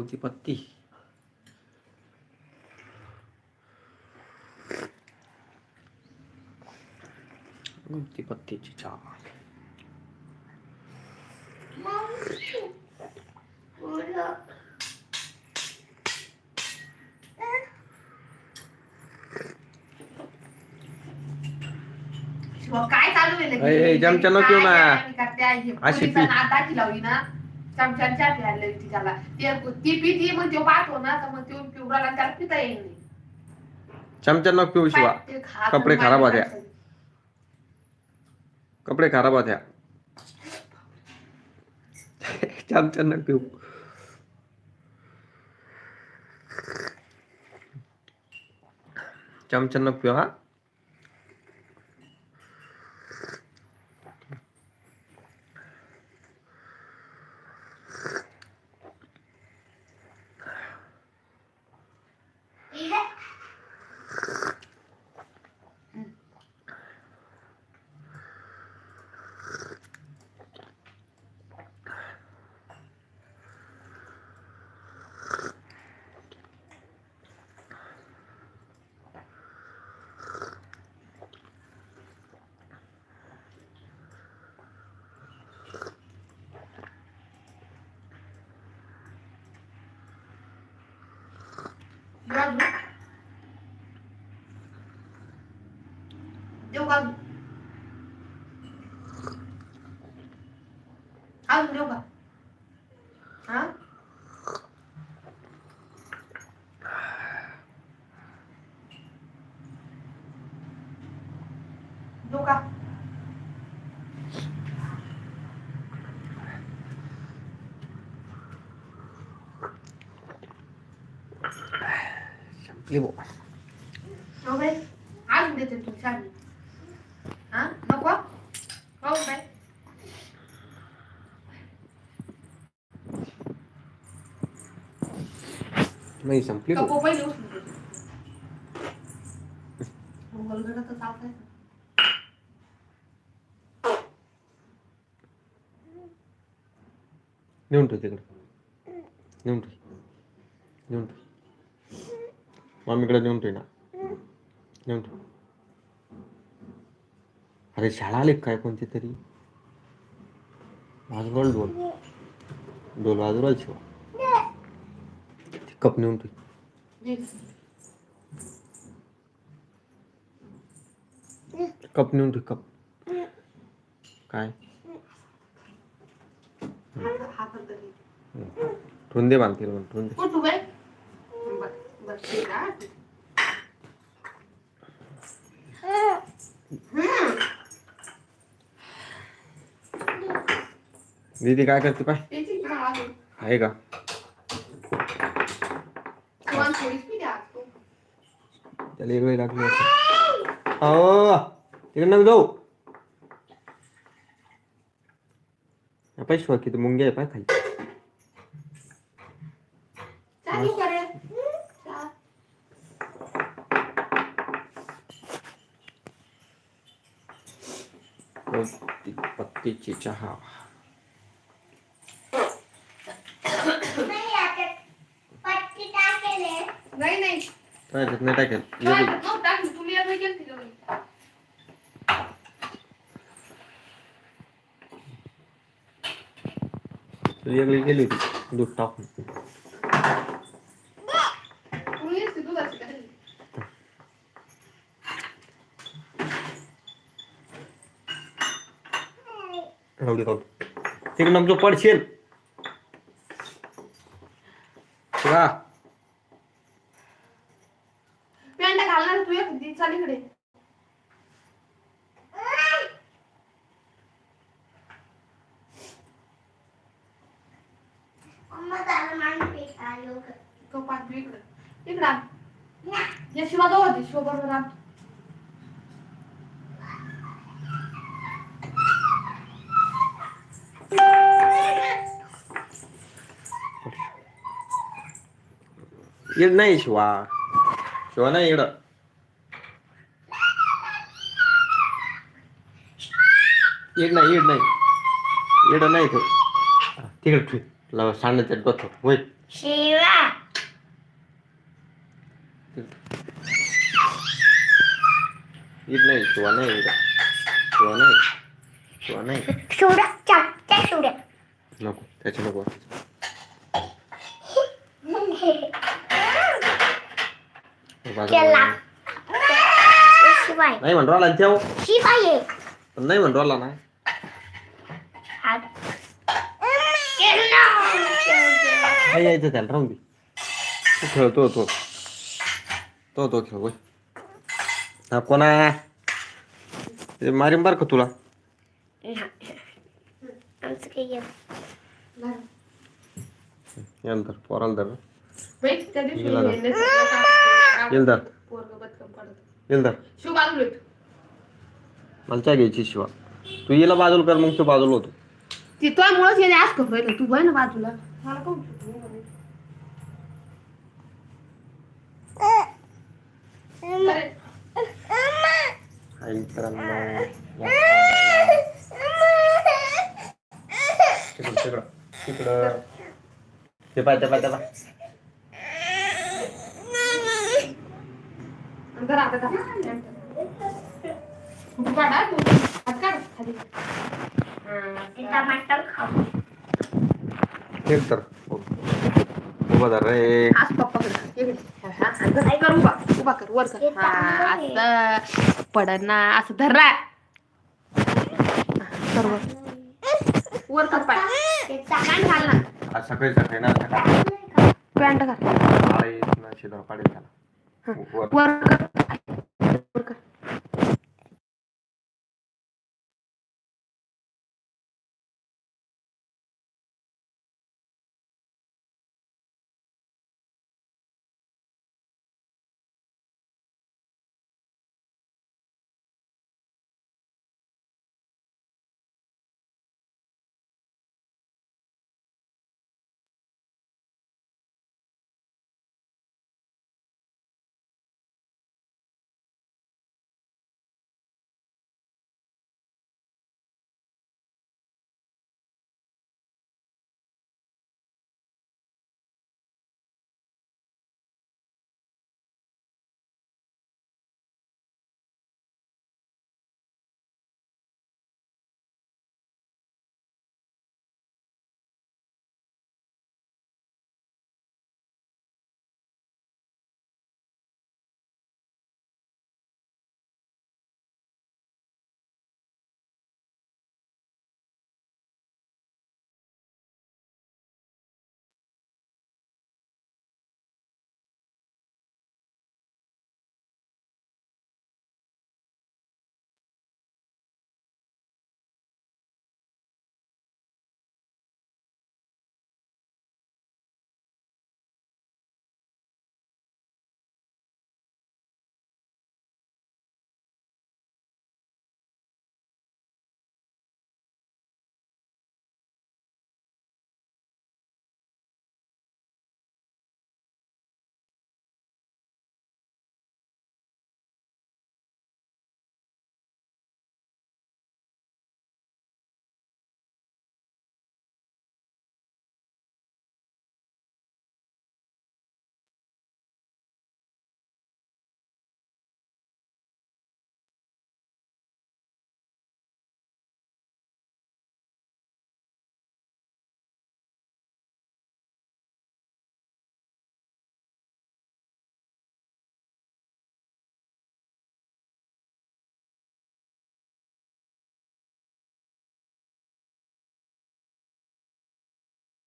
गवती पत्ती गवती पत्तीची चहा मग बोला. शिवा, काय चालू आहे लगेच? ऐ, ऐ, चमचा नको पिऊ ना. काय आम्ही करते आहे? हे अशी पी. पोलिसांना आता की लावली ना चमच्याने चहा प्यायला लावली त्याला. ते ती पिती मग तो पाहतो ना तर मग तो पिवळाला आणि त्याला पिता येईल नाही. चमचा नको पिऊ शिवा. काय ते खा- कपडे खराब होत्या. काय कपडे खराब होत्या. चमचा नको पिऊ. चमचा नको पिऊ हा. बाजू. देऊ का अजून? अजून देऊ का हा संपली भाऊ हो अजून देते तू छान हा? नको? हो बाई. नाही संपली पहिले उचलून चालतंय. नेऊन ठेव तिकडे. नेऊन ठेव. नेऊन ठेव. मम्मीकडे नेऊन ठेव ना नेऊन ठेव अरे शाळा आली काय कोणती तरी वाजवल ढोल ढोल वाजवायला शिवा कप नेऊन ठेव कप नेऊन ठेव कप काय ठुंदे बांधतील म्हणून दीदी काय करते पाय? आहे का? तुम्हाला थोडीच लागली हो तिकडे जाऊ. पाय शिवा किती मुंग्या आहे पाय खाली चहा घेऊ का रे? चहा. पत्ती पत्तीची चहा. नाही आता पट्टी टाकेले. नाही नाही. नाही टाकेल. तुम्ही केलती का? वेगळी गेली होती. दूध टाकून. तिकडनं जो पडशील. हा. पेंट घालणार तू एक. दी चालीकडे कपाट इकडे. इकडे या शिवा जवळ शिवा बरोबर आण. इड नाही शिवा शिवा नाही इकडं इड नाही इड नाही इड नाही तो हा, तिकडे ठेव तुला सांडण्याचं डोकं होय शिवा इड नाही शिवा नाही इकडं शिवा नाही शिवा नाही सोडा चापट्या सोडा नको त्याच्या नको केला. शिवाय नाही म्हणतो आला ठेव शिवाय. पण नाही म्हणतो आला ना. काय यायचं त्याला राहून दे तू खेळतो तो तो तो खेळ होय हा कोणा ते मारीन बर का तुला आमचं काही. येल धर पोराला धर बाई, त्या दिवशी गेला ना. हे नेसलं का? येल धर पोरगं बदकं पडत. येल धर शिव बाजूला येतो. मला चहा घ्यायची शिवा तू येला बाजूला कर मग तू बाजूला होतो ती तो मुळच येणे आज करू राहिलं तू बघ ना बाजूला मला काहून सुटली नाही म्हणे? अरे, आई मित्रांनो तिकडं तिकडं तिकडं ते पाय ते पाय ते पाय धर आता धर. तू काढ हा, तू. हात काढ खाली. ते टमाटर खाऊ. ठीक तर. उभा धर रे. आज पप्पाकडे इकडे. हा, हा, हा, धर. कर उभा. उभा कर वर कर. हा असं. पडन ना असं धर रा. कर वर. वर कर पाय. ते पॅन्ट घाल. ना आज सकाळी सकाळी ना. सकाळी पॅन्ट घाल. पाडेल त्याला Worker. Worker.